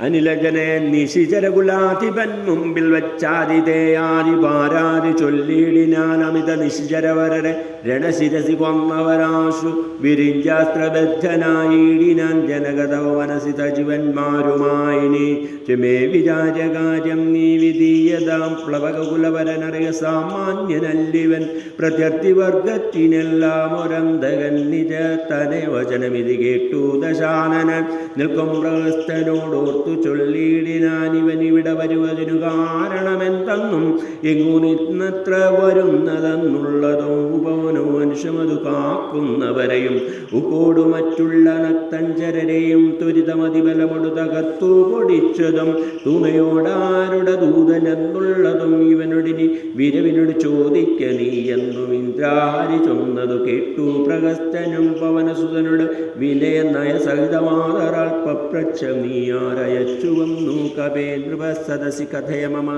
അനിലജനെ നിശിചരകുലാധിപൻ മുമ്പിൽ വച്ചാതിഥേയാതി പാരാതി ചൊല്ലിയിടിനാൻ അമിത നിശിചരവരരെ രണശിരസി കൊന്നവരാശു വിരിഞ്ചാസ്ത്രബദ്ധനായിടിനാൻ ജനകഥ മനസിത ജീവന്മാരുമായി ചുമേ വിചാരകാര്യം നീ വിധീയതാം പ്ലവകുലവരനറിയ സാമാന്യനല്ലിവൻ പ്രത്യർത്ഥിവർഗത്തിനെല്ലാം ഒരന്തകൻ നിജ തനെ വചനമിതി കേട്ടു ദശാനനൻ നിൽക്കും പ്രഹസ്തനോടോർത്തു ചൊല്ലിയിടിനാൻ ഇവൻ ഇവിടെ വരുവതിനു കാരണമെന്തെന്നും എങ്ങു നിന്നത്ര വരുന്നതെന്നുള്ളതോ ഉപവനോ മനുഷ്യമതു കാക്കുന്നവരെയും ഉപ്പോടു മറ്റുള്ള നത്തഞ്ചരരെയും ത്വരിതമതിബലമൊടു തകർത്തു പൊടിച്ചതും തുണയോടാരുടെ ദൂതനെന്നുള്ളതും ഇവനൊടിനി വിരവിനോട് ചോദിക്ക നീ എന്നും ഇന്ദ്രാരി ചൊന്നതു കേട്ടു പ്രഗസ്തനും പവനസുതനോട് വിലയ നയസഹിതമാതറാൽ പപ്രച്ഛ നീ ആരയച്ചു വന്നു കവേ നൃപ സദസി കഥയ മമ.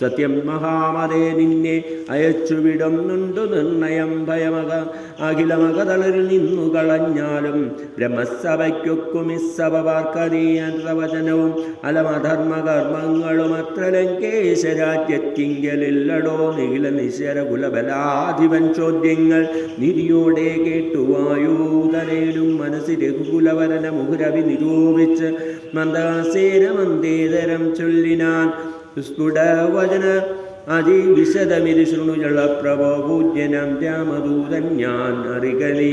സത്യം മഹാമതേ നിന്നെ അയച്ചു വിടുന്നുണ്ടു നിർണയം ഭയമക. അഖിലമകതളിൽ നിന്നു കളഞ്ഞാലും ബ്രഹ്മസഭയ്ക്കൊക്കുമിസ്സഭവാർക്കതീയവചനവും അലമധർമ്മകർമ്മങ്ങളും അത്ര ലങ്കേശരാജ്യത്തിങ്കലില്ലടോ നിഖില നിശര കുലബലാധിപൻ ചോദ്യങ്ങൾ നിധിയോടെ കേട്ടുവായൂതനേനും മനസ്സിൽ രഘുകുലവരന മുഹുരവി നിരൂപിച്ച് മന്ദാസേന മന്ദേതരം ചൊല്ലിനാൻ. സ്ഫുടവചന അതിവിശദമിതി ശൃണുജള പ്രഭോ പൂജ്യനം രാമദൂതൻ ഞാൻ അറികളി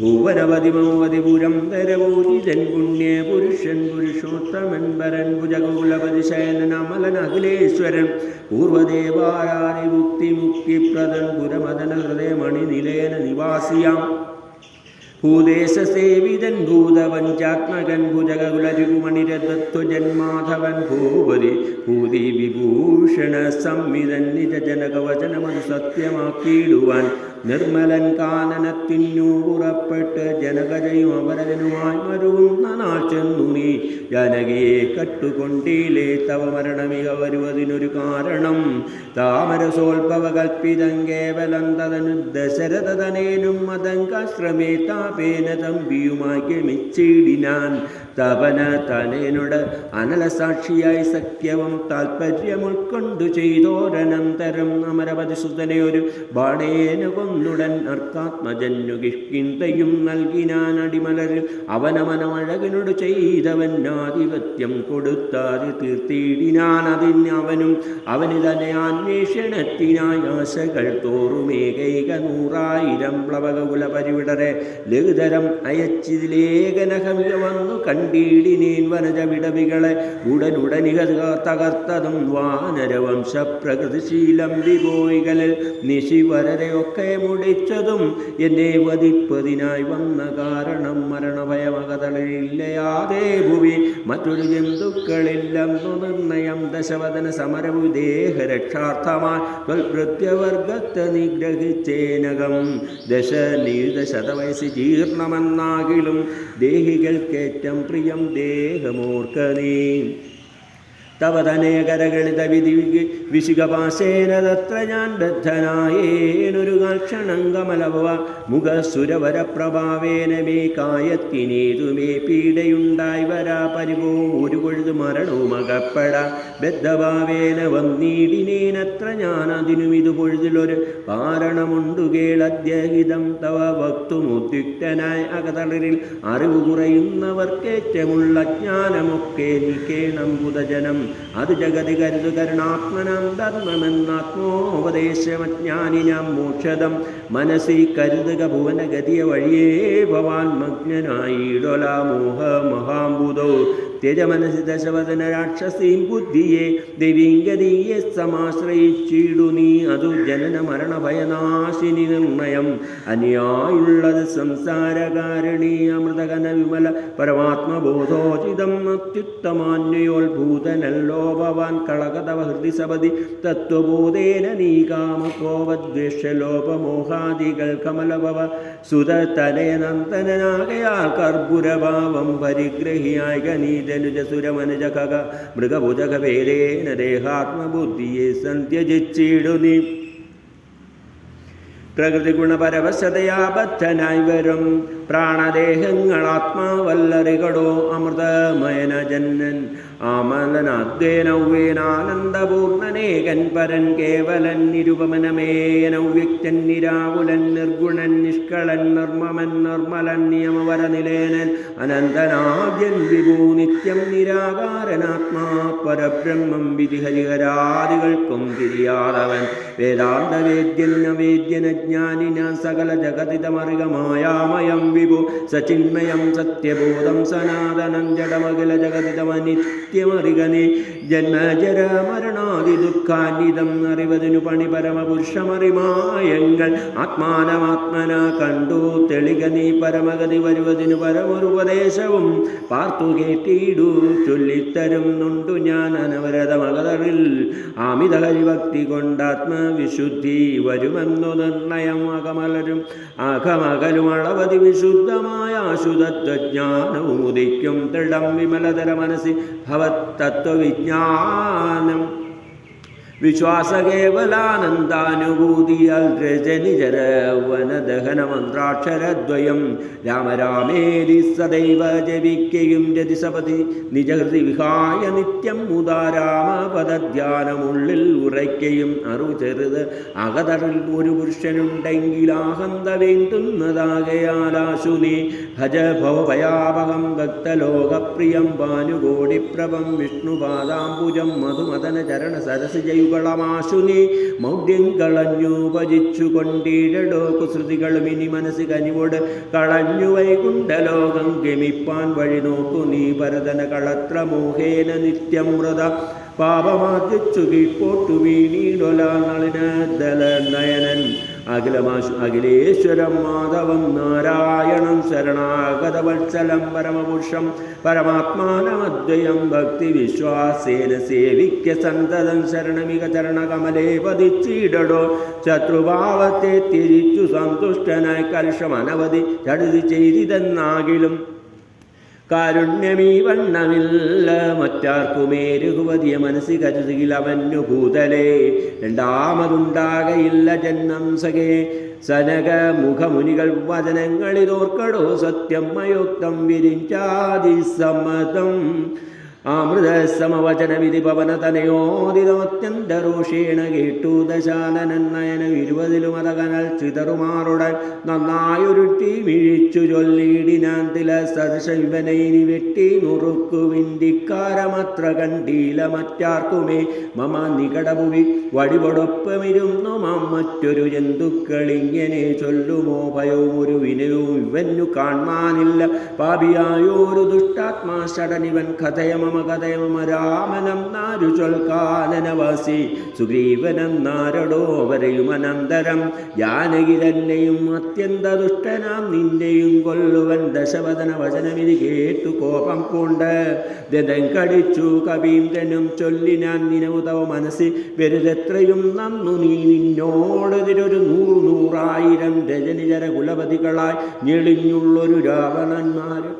ഭൂവനവതിമോവതിപുരം തരപൂജിതൻ പുണ്യ പുരുഷൻ പുരുഷോത്തമൻ വരൻ ഭുജകുലപതി ശയനൻ അമലൻ അഖിലേശ്വരൻ. പൂർവദേവാരാനി മുക്തി മുക്തിപ്രദൻ പുരമദന ഹൃദയമണി നിലയന നിവാസിയാം. ഭൂദേശസേവിതൻ ഭൂതവഞ്ചാത്മകൻ ഭുജകുലരികുമണിരത്വജന്മാധവൻ ഭൂപതി ഭൂതി വിഭൂഷണ സംവിധൻ നിജജനകവചനമത് സത്യമാക്കിയിടുവാൻ നിർമ്മലൻ കാനനത്തിനു പുറപ്പെട്ട് ജനകജയും അപരജനുമായി മരുവുന്ന നാൾ ചെന്നു നീ. ജനകിയെ കട്ടുകൊണ്ടിലേ തവ മരണമിക വരുവതിനൊരു കാരണം. താമരസോൽഭവ കൽപ്പിതം കേവലം തതനു ദശരഥതനേനും മതങ്കാശ്രമേ താപേന തമ്പിയുമായി ഗമിച്ചിടിനാൻ. തപന തനേനോട് അനലസാക്ഷിയായി സഖ്യവും താൽപ്പര്യം ഉൾക്കൊണ്ടു ചെയ്തോരനന്തരം അമരവതി സുതനെ ഒരു ബാടേനു കൊന്നുടൻ അർക്കാത്മജന്നു കിഷ്കിന്തയും നൽകിനാൻ അടിമലരിൽ അവനവനമഴകനോട് ചെയ്തവൻ ആധിപത്യം കൊടുത്താതി തീർത്തിയിടിനാൻ അതിന് അവനും അവന് തന്നെ അന്വേഷണത്തിനായ ആശകൾ തോറുമേകൈക നൂറായിരം പ്ലവകുല പരിവിടരെ ലഘുതരം അയച്ചിതിലേകനഹമിക വന്നു കണ്ടീടിനേൻ വനജ വിടവികളെ ഉടനുടനിക തകർത്തതും വാനരവംശ പ്രകൃതിശീലം വിപോയികളിൽ നിശിവരരെയൊക്കെ മുടിച്ചതും എന്നെ വധിപ്പതിനായി വന്ന കാരണം മരണഭയമകതളില്ലയാതെ ഭുവി മറ്റൊരു ജന്തുക്കളില്ലെന്നു നിർണയം ദശവദന സമരവു ദേഹരക്ഷാർത്ഥമായി ത്വൽകൃത്യവർഗത്തെ നിഗ്രഹിച്ചേനകം ദശ നീത ശതവയസ് ജീർണമെന്നാകിലും ദേഹികൾക്കേറ്റം பிரியம் தேகமூர்க்கனே. തവതനേകരഗണിത വിധി വിശികപാശേന തത്ര ഞാൻ ബദ്ധനായേനൊരു ക്ഷണം കമലഭവ മുഖസുരവര പ്രഭാവേന മേ കായത്തിനേതു മേ പീഡയുണ്ടായി വരാ പരിവോ ഒരു കൊഴുതു മരണോ അകപ്പെട ബദ്ധഭാവേന വന്നീടിനേനത്ര ഞാൻ അതിനും ഇത് പൊഴുതിലൊരു കാരണമുണ്ടു കേളദ്യഹിതം തവ വക്തുമുദ്യുക്തനായി അകതളരിൽ അറിവ് കുറയുന്നവർക്കേറ്റമുള്ള ജ്ഞാനമൊക്കെ നിക്കേണം ബുധജനം. അത് ജഗതി കരുതു കരുണാത്മനം ധർമ്മമെന്നാത്മോപദേശമജ്ഞാനിനാം മോക്ഷതം മനസ്സി കരുതുക ഭുവനഗതിയ വഴിയേ ഭവാൻ മഗ്നനായിടൊല മോഹ മഹാംബുധോ ത്യജമനസി ദശവദന രാക്ഷസീം ബുദ്ധിയെ ദൈവീംഗതീയെ സമാശ്രയിച്ചിടു നീ. അതു ജനന മരണ ഭയനാശിനി നിർണയം. അനിയായുള്ളത് സംസാരകാരണി അമൃതകന വിമല പരമാത്മബോധോചിതം അത്യുത്തമാന്യോത്ഭൂതനല്ലോ ഭവാൻ കളകതവ ഹൃദി സപതി തത്വബോധേന നീ കാമകോപദ്വേഷലോപമോഹാദികൾ കമലഭവ സുതതനയനന്ദനാകയാൽ കർപ്പുരഭാവം പരിഗ്രഹിയായ ഗണീതനുജസുരമനുജ മൃഗഭുജക മൃഗഭുജകഭേദേന ദേഹാത്മബുദ്ധിയെ സന്ധ്യജിച്ചിടു നീ പ്രകൃതി ഗുണപരവശതയാ ബദ്ധനായി വരും പ്രാണദേഹങ്ങൾ ആത്മാവല്ലറികടോ അമൃതമയന ജന്നൻ ആമലനാദ്വേനൗവേനാനന്ദപൂർണനേകൻ പരൻ കേവലൻ നിരുപമനമേയനൗവ്യക്തൻ നിരാകുലൻ നിർഗുണൻ നിഷ്കളൻ നിർമ്മമൻ നിർമ്മലൻ നിയമവരനിലേനൻ അനന്തനാദ്യൻ വിഭൂ നിത്യം നിരാകാരനാത്മാ പരബ്രഹ്മം വിധിഹരിഹരാദികൾക്കും തിരിയാതവൻ വേദാന്ത വേദ്യൻ അവേദ്യനജ്ഞാനിന സകല ജഗതിതമറികമായാമയം വിഭു. സചിന്മയം സത്യബോധം സനാതനം ജഡമകില ജഗതിതമനിത്യമറികനെ ജന്മജര മരണാദി ദുഃഖാന്വിതം അറിവതിനു പണി പരമപുരുഷമറിമായങ്ങൾ ആത്മാനമാത്മന കണ്ടു. തെളിക നീ പരമഗതി വരുവതിനു പരമൊരുപദേശവും പാർത്തു കേട്ടിയിടു ചൊല്ലിത്തരുന്നുണ്ടു ഞാൻ അനവരത മകതറിൽ അമിത ഹരിഭക്തി കൊണ്ടാത്മവിശുദ്ധി വരുമെന്നു നിർണയം അകമലരും അകമകലും അളവതി വിശുദ്ധമായ ആശുതത്വജ്ഞാനവും ഉദിക്കും. ദൃഢം വിമലതര മനസ്സി भवत्तत्त्वविज्ञानम् വിശ്വാസകേവലാനന്ദാനുഭൂതിയാൽ രജനിജരവനദഹന മന്ത്രാക്ഷരദ്വയം രാമരാമേരി സദൈവ ജപിക്കയും രതിസപതി നിജഹൃതി വിഹായ നിത്യം മുതാരാമ പദധ്യാനമുള്ളിൽ ഉറയ്ക്കയും അറിവ് ചെറുത് അകതറിൽ ഒരു പുരുഷനുണ്ടെങ്കിൽ ആഹന്ത വേണ്ടുന്നതാകയാലാശുനി ഭജ ഭവഭയാപകം ഭക്തലോകപ്രിയം ഭാനുകോടിപ്രഭം വിഷ്ണുപാദാംബുജം മധുമദന ചരണ സരസിജയുകളമാശു നീ മൗഢ്യം കളഞ്ഞു ഭജിച്ചു കൊണ്ടിടടോ കുസൃതികളും ഇനി മനസ്സ് കനിവോട് കളഞ്ഞു വൈകുണ്ഠലോകം ഗമിപ്പാൻ വഴി നോക്കു നീ ഭരതന കളത്ര മോഹേന നിത്യം വ്രത. പാപമാർജിച്ചു കീഴ്പോട്ടു നളിന ദല നയനൻ അഖിലമാശു അഖിലേശ്വരം മാധവം നാരായണം ശരണാഗതവത്സലം പരമപുരുഷം പരമാത്മാനമദ്വയം ഭക്തി വിശ്വാസേന സേവിക്ക സന്തതം ശരണമിക ചരണകമലേ പതിച്ചിടടോ ശത്രുഭാവത്തെ തിരിച്ചു സന്തുഷ്ടനായി കർഷം അനവധി ചടുതി ചെയ്തിതെന്നാകിലും കാരുണ്യമീ വണ്ണമില്ല മറ്റാർക്കുമേരുകുപതിയ മനസ്സി കരുതിയിൽ അവനു ഭൂതലേ. രണ്ടാമതുണ്ടാകയില്ല ജന്മം സഖേ. മുഖമുനികൾ വചനങ്ങളിതോർക്കടോ സത്യം മയോക്തം വിരിഞ്ചാതി സമ്മതം. അമൃത സമവചനവിധി പവനതനയോദിതമത്യന്തരോഷേണ കേട്ടു ദശാനനൻ നയന ഇരുപതിലും അതകനൽ ചിതറുമാറുടൻ നന്നായൊരുട്ടി മിഴിച്ചു ചൊല്ലിയിടിനാൻ തില സദശൈവനൈനി വെട്ടി നുറുക്കു വിന്തിക്കാരമത്ര കണ്ടീല മറ്റാർക്കുമേ. മമ നികടഭുവി വടിപൊടൊപ്പമിരുന്നു മാം മറ്റൊരു ജന്തുക്കളിങ്ങനെ ചൊല്ലുമോ? ഭയവും ഒരു വിനയവും ഇവനു കാണാനില്ല. പാപിയായോരു ദുഷ്ടാത്മാ ഷടനിവൻ കഥയമ കഥയമ രാമനം നാരു ചൊൽക്കാനനവാസി സുഗ്രീവനം നാരടോ വരയും അനന്തരം ജാനകി തന്നെയും അത്യന്ത ദുഷ്ടനാം നിന്നെയും കൊല്ലുവൻ ദശവദന വചനമിതി കേട്ടു കോപം പൂണ്ട് ദതം കടിച്ചു കവീന്ദ്രനും ചൊല്ലിനാൻ നിനവുതവ മനസ്സിൽ വരുതെത്രയും നന്നു നീ നിന്നോടതിരൊരു നൂറു നൂറായിരം രജനിചര കുലപതികളായി ഞെളിഞ്ഞുള്ളൊരു രാവണന്മാരും.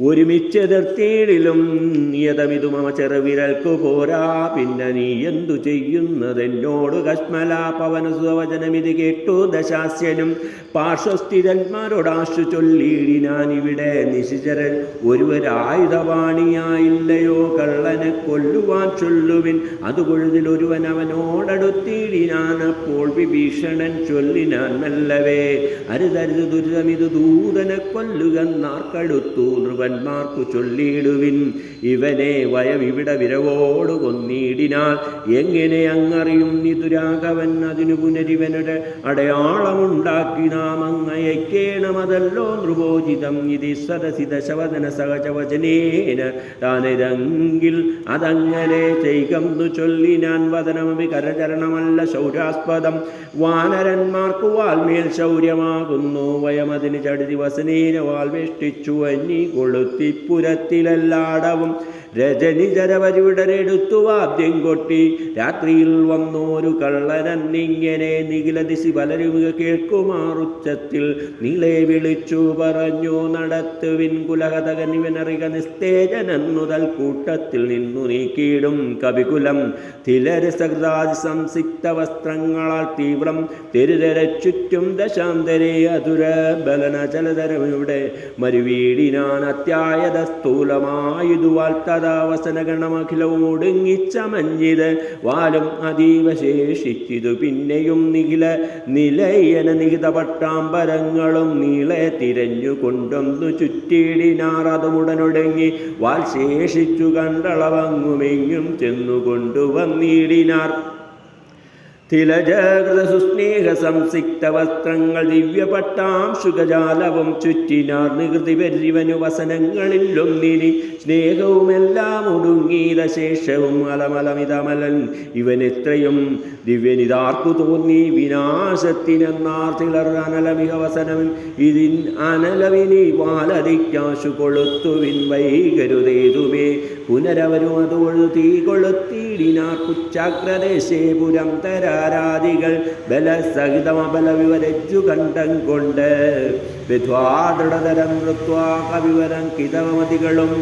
ഒരുമിച്ചെതിർത്തീടിലും നിയതമിതു മമ ചെറുവിരൽക്കു പോരാ. പിന്നെ നീ എന്തു ചെയ്യുന്നതെന്നോട് കശ്മല പവനസുവചനമിത് കേട്ടു. ദശാസ്യനും പാർശ്വസ്ഥിരന്മാരോടാശു ചൊല്ലിയിടിനാൻ ഇവിടെ നിശിചരൻ ഒരുവരായുധവാണിയായില്ലയോ. കള്ളനെ കൊല്ലുവാൻ ചൊല്ലുവിൻ. അത് പൊഴുതിൽ ഒരുവൻ അവനോടടുത്തിടിനാൻ അപ്പോൾ വിഭീഷണൻ ചൊല്ലിനാൻ മെല്ലവേ അരുതരുത് ദുരിതമിത് ദൂതനെ കൊല്ലുകന്നാർക്കടുത്തു. നൃപന്മാർക്കു ചൊല്ലിയിടുവിൻ. ഇവനെ വയം ഇവിടെ വിരവോട് കൊന്നിടിനാൽ എങ്ങനെ അങ്ങറിയും നിതുരാഘവൻ അതിനു പുനരിവനുടെ അടയാളമുണ്ടാക്കി നാം അങ്ങയക്കേണമതല്ലോ നൃപോചിതം ഇതി സദസിത ശവദന സഹജവചനേന താനിതെങ്കിൽ അതങ്ങനെ ചെയ്കന്നു ചൊല്ലി ഞാൻ വദനമി കരചരണമല്ല ശൗരാസ്പദം വാനരന്മാർക്കു വാൽമേൽ ശൗര്യമാകുന്നു. വയമതിന് ചടുതി വസനേന വാൽവേഷ്ടിച്ചു അന്നി കൊളുത്തിപ്പുരത്തിലെല്ലാടവും രജനിജരവരിവിടരെടുത്തു വാദ്യം കൊട്ടി രാത്രിയിൽ വന്നോരു കള്ളനന്നിങ്ങനെ നിഖിലദിശി പലരുക കേൾക്കുമാറുച്ചത്തിൽ നീളെ വിളിച്ചു പറഞ്ഞു നടത്തുവിൻ കുലകതകനിവനറിക നിസ്തേജനെന്നുതൽ കൂട്ടത്തിൽ നിന്നു നീക്കിയിടും കവികുലം തിലരസകൃതാതി സംസിക്ത വസ്ത്രങ്ങളാൽ തീവ്രം തെരുതര ചുറ്റും ദശാന്തരെ അതുര ബലന ചലതരമിവിടെ മരുവീടിനാൻ അത്യായത സ്ഥൂലമായതു വാൽത്തതാവസനഗണമഖിലവും ഒടുങ്ങിച്ചമഞ്ഞിത്. വാലും അതീവ ശേഷിച്ചിതു. പിന്നെയും നിഖില നിലയന നിഹിത പട്ടാമ്പരങ്ങളും നീളെ തിരഞ്ഞുകൊണ്ടൊന്നു ചുറ്റിയിടിനാർ അതുമുടനൊടുങ്ങി വാൽ ശേഷിച്ചു കണ്ടളവങ്ങുമെങ്ങും ചെന്നുകൊണ്ടു കൊണ്ടുവന്നിടിനാർ തിലജകൃത സുസ്നേഹ സംസിക്ത വസ്ത്രങ്ങൾ ദിവ്യപട്ടാം ശുഖജാലവും ചുറ്റിനാർ നികൃതി പരിവനു വസനങ്ങളിലൊന്നിനി സ്നേഹവുമെല്ലാം ഒടുങ്ങീത ശേഷവും അലമലമിതമലൻ. ഇവൻ എത്രയും ദിവ്യനിതാർക്കു തോന്നി വിനാശത്തിനെന്നാർ തിളർ അനലമിക വസനം. ഇതിൻ അനലവിനി വാലതിക്കാശു കൊളുത്തുവിൻ വൈകരുതേതുമേ. പുനരവരും അതോഴു തീ കൊളുത്തിയിടിനാർ കുച്ചാഗ്രദേശേ പുരം തരാരാദികൾ ബലസഹിതമബല വിവരജു കണ്ടം കൊണ്ട് വിധ്വാദൃഢതരം കൃത്വാ കവിവരം കിതമതികളും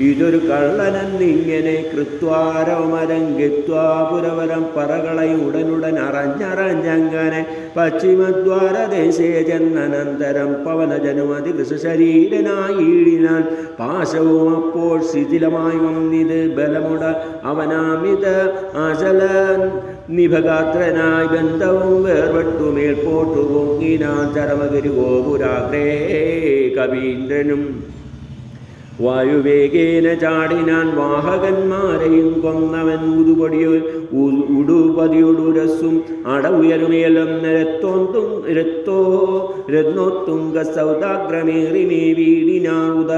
ഇതൊരു കള്ളനെന്നിങ്ങനെ കൃത്വാരമരങ്കിത്വാ പുരവരം പറകളെ ഉടനുടൻ അറിഞ്ഞറിഞ്ഞങ്ങനെ പശ്ചിമദ്വാരദേശേ ചെന്നനന്തരം പവനജനുമതി കൃഷശരീരനായിടിനാൻ പാശവും അപ്പോൾ ശിഥിലമായി വന്നിത് ബലമുട അവനാമിത അചല നിഭഗാത്രനായി ബന്ധവും വേർപെട്ടു മേൽപോട്ടു പൊങ്ങിനാ ചരമഗിരി ഗോപുരാഗ്രേ കവീന്ദ്രനും. വായുവേഗേന ചാടിനാൻ വാഹകന്മാരെയും കൊന്നവൻ ഉതുപടിയോ ഉടുപതിയൊടുരസും അട ഉയരുമേലും രത്തോന്തും രത്തോ രത്നോത്തുങ്ക സൗദാഗ്രമേറി മേ വീടിനാറുത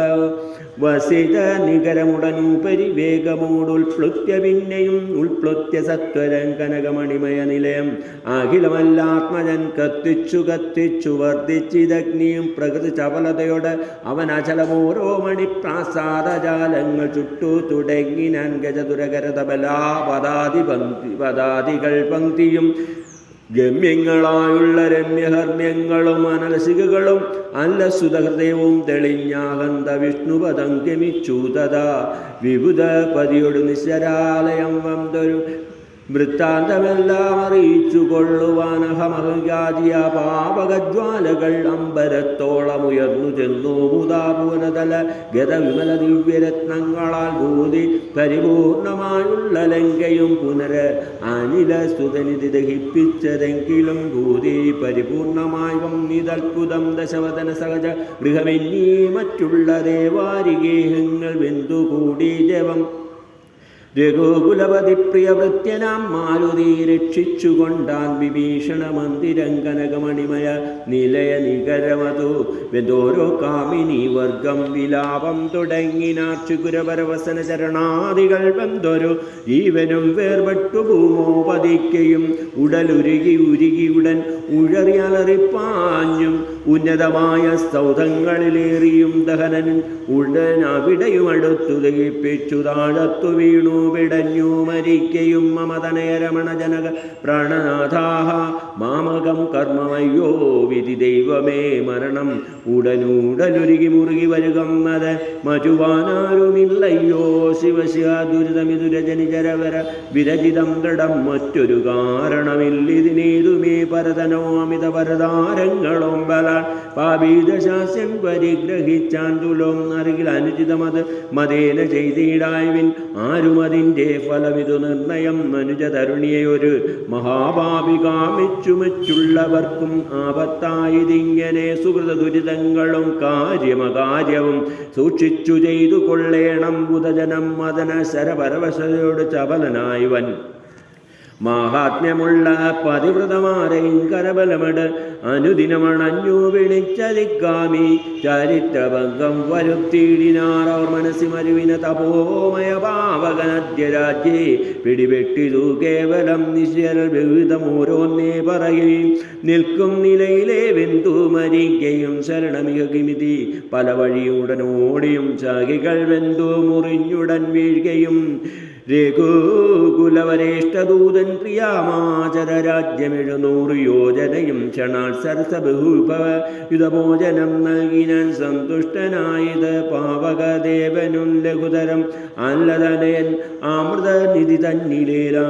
വസിത നികരമുടനുപരി വേഗമോടുൾപ്ലുത്യ പിന്നെയും ഉൾപ്ലുത്യ സത്വരം കനകമണിമയ നിലയം. അഖിലമല്ലാത്മജൻ കത്തിച്ചു കത്തിച്ചു വർദ്ധിച്ചിതഗ്നിയും പ്രകൃതി ചപലതയോട് അവൻ അചലമോരോ മണി പ്രാസാദജാലങ്ങൾ ചുട്ടു തുടങ്ങിനാൻ ഗജതുരകരതബലാ പദാതി പങ്ക്തി പദാതികൾ പങ്ക്തിയും ഗമ്യങ്ങളായുള്ള രമ്യഹർമ്യങ്ങളും അനലസികകളും അല്ലസുതഹൃദയവും തെളിഞ്ഞാകന്ത വിഷ്ണുപദം ഗമിച്ചു തഥാ വിബുധ പതിയൊടു നിശ്ചരാലയം വന്തൊരു വൃത്താന്തമെല്ലാം അറിയിച്ചു കൊള്ളുവാനഹമഹ്യാദിയ പാപകജ്വാലകൾ അമ്പരത്തോളം ഉയർന്നു ചെന്നു. മുതാപൂനതല ഗതവിമല ദിവ്യരത്നങ്ങളാൽ ഭൂതി പരിപൂർണമായുള്ള ലങ്കയും പുനര അനില സുതനിധി ദഹിപ്പിച്ചതെങ്കിലും ഭൂതി പരിപൂർണമായി വന്നിതത്ഭുതം ദശവതന സഹജ ഗൃഹമെന്നീ മറ്റുള്ള ദേവാരികേഹങ്ങൾ ബന്ധുകൂടി ജവം രഘുകുലപതി പ്രിയവൃത്യനാം മാരുതി രക്ഷിച്ചുകൊണ്ടാൻ വിഭീഷണ മന്ദിരം കനകമണിമയ നിലയ നികരമതു വെന്തോരോ കാമിനി വർഗം വിലാപം തുടങ്ങിനാർ ചരണാദികൾ വെന്തൊരു. ജീവനും വേർപെട്ടു ഭൂമോ പതിക്കയും ഉടലുരുകി ഉരുകി ഉടൻ ഉഴറിയലറിപ്പാഞ്ഞും ഉന്നതമായ സൗധങ്ങളിലേറിയും ദഹനൻ ഉടൻ അവിടെയും അടുത്തു ദഹിപ്പിച്ചു താഴത്തു വീണു. പിടഞ്ഞു മരിക്കയും മമതനയരമണ ജനക പ്രാണനാഥാഹ മാമകം കർമ്മമയ്യോ വിധി ദൈവമേ മരണം ഉടനൂടലുരുകി മുറുകി വരുകന്നത് മറ്റുവാനാരുമില്ലയ്യോ ശിവശിവ ദുരിതമിതുരജനിചരവര വിരചിതം ദൃഢം മറ്റൊരു കാരണമില്ലിതിനേതുമേ പരതനോ അമിത പരതാരങ്ങളും ബല പാപീതശാസ്യം പരിഗ്രഹിച്ചാൻ തുലോം അറികിൽ അനുചിതമത് മതേന ചെയ്തിടായവിൻ ആരും അതിന്റെ ഫലമിതു നിർണയം മനുജതരുണിയെ ഒരു മഹാഭാവി കാമിച്ചു മറ്റുള്ളവർക്കും ആപത്തായതിങ്ങനെ സുഹൃത ദുരിതങ്ങളും കാര്യമകാര്യവും സൂക്ഷിച്ചു ചെയ്തു കൊള്ളേണം ബുധജനം മദന ശരപരവശയോട് ചപലനായവൻ. മാഹാത്മ്യമുള്ള പതിവ്രതമാരെയും കരബലമട് അനുദിനമണഞ്ഞു വിളിച്ചതിക്കാമി ചരിത്രഭംഗം വരുത്തിയിടിനാർ അവർ മനസ്സി മരുവിന തപോമയ പാവകനദ്യരാജ്യേ പിടിപെട്ടിതു കേവലം നിശ്ചരൽ വിവിധം ഓരോന്നേ പറയുകയും നിൽക്കും നിലയിലെ വെന്തു മരിക്കയും ശരണമിക കിമിതി. പല വഴിയുടനോടിയും ചാകികൾ വെന്തു മുറിഞ്ഞുടൻ വീഴുകയും രഘുകുലവരേഷ്ടദൂതൻ പ്രിയാമാചര രാജ്യമെഴുന്നൂറ് യോജനയും ക്ഷണാൽ സരസ ബഹുഭവ യുധഭോജനം നൽകിനാൻ സന്തുഷ്ടനായത് പാവകദേവനും ലഘുതരം അല്ലതനയൻ അമൃതനിധി തന്നിലേല